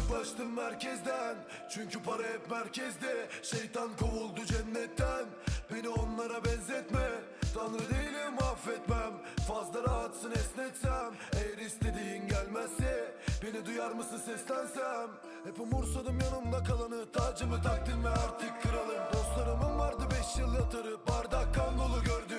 Uzaklaştım merkezden Çünkü para hep merkezde. Şeytan kovuldu cennetten Beni onlara benzetme. Tanrı değilim affetmem Fazla rahatsın esnetsem. Eğer istediğin gelmezse Beni duyar mısın seslensem? Hep umursadım yanımda kalanı Tacımı taktım ve artık kralım. Dostlarımın vardı beş yıl yatırı Bardak kan dolu gördüğün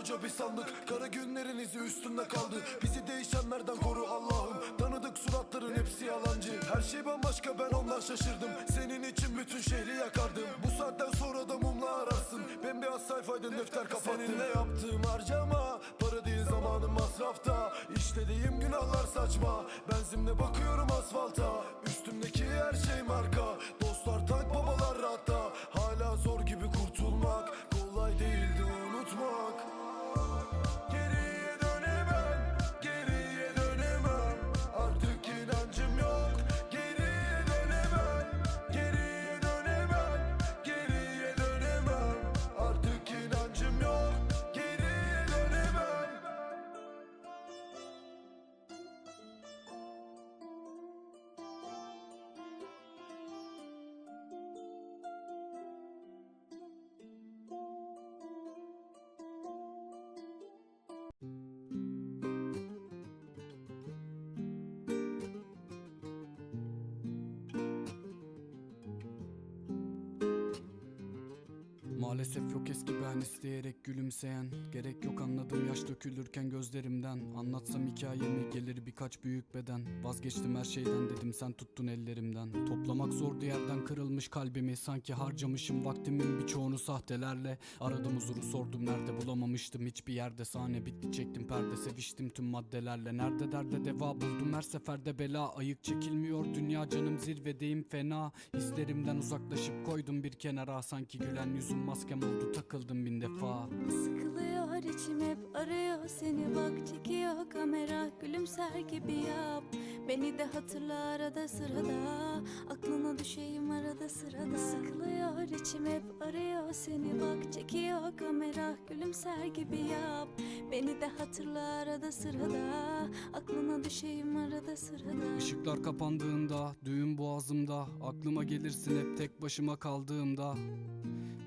koca bir sandık. Kara günlerin izi üstünde kaldı. Bizi değişenlerden koru Allah'ım. Tanıdık suratların hepsi yalancı. Her şey bambaşka ben ondan şaşırdım. Senin için bütün şehri yakardım. Bu saatten sonra da mumla ararsın. Bembeyaz sayfaydın defter kapattım Seninle yaptığım harcama Para değil zamanım masrafta. İşlediğim günahlar saçma. Benzimle bakıyorum asfalta. Üstümdeki her şey marka Maalesef yok eski ben isteyerek gülümseyen Gerek yok anladım yaş dökülürken gözlerimden. Anlatsam hikayemi gelir birkaç büyük beden. Vazgeçtim her şeyden dedim sen tuttun ellerimden. Toplamak zordu yerden kırılmış kalbimi Sanki harcamışım vaktimin birçoğunu sahtelerle. Aradım huzuru sordum nerede bulamamıştım Hiçbir yerde sahne bitti çektim perde Seviştim tüm maddelerle. Nerede derde deva buldum her seferde bela Ayık çekilmiyor dünya canım zirvedeyim fena. Hislerimden uzaklaşıp koydum bir kenara Sanki gülen yüzüm maskem oldu takıldım bin defa. Sıkılıyor içim hep arıyor seni. Bak çekiyor kamera gülümser gibi yap. Beni de hatırla arada sırada. Aklına düşeyim arada sırada. Sıkılıyor içim hep arıyor seni. Bak çekiyor kamera Gülümser gibi yap Beni de hatırla arada sırada. Aklına düşeyim arada sırada. Işıklar kapandığında, düğün boğazımda. Aklıma gelirsin hep tek başıma kaldığımda.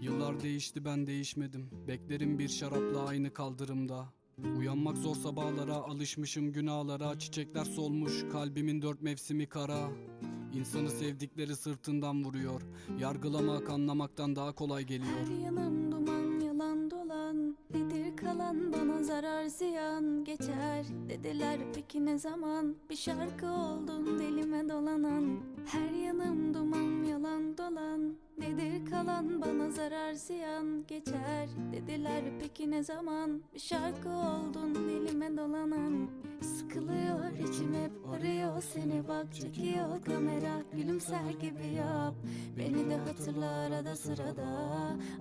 Yıllar değişti ben değişmedim. Beklerim bir şarapla aynı kaldırımda. Uyanmak zor sabahlara alışmışım günahlara. Çiçekler solmuş kalbimin dört mevsimi kara. İnsanı sevdikleri sırtından vuruyor. Yargılamak anlamaktan daha kolay geliyor. Her yanım duman kalan bana zarar ziyan Geçer. Dediler peki ne zaman? Bir şarkı oldun dilime dolanan. Her yanım duman yalan dolan Nedir kalan? Bana zarar ziyan Geçer. Dediler peki ne zaman? Bir şarkı oldun dilime dolanan. Sıkılıyor içim hep arıyor. Seni bak çekiyor kamera. Gülümser gibi yap. Beni de hatırla arada sırada.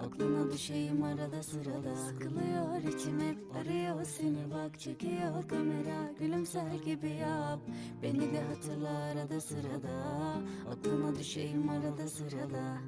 Aklına düşeyim arada sırada. Sıkılıyor içim hep arıyor. Seni bak çekiyor kamera. Gülümser gibi yap. Beni de hatırla arada sırada. Aklına düşeyim arada sırada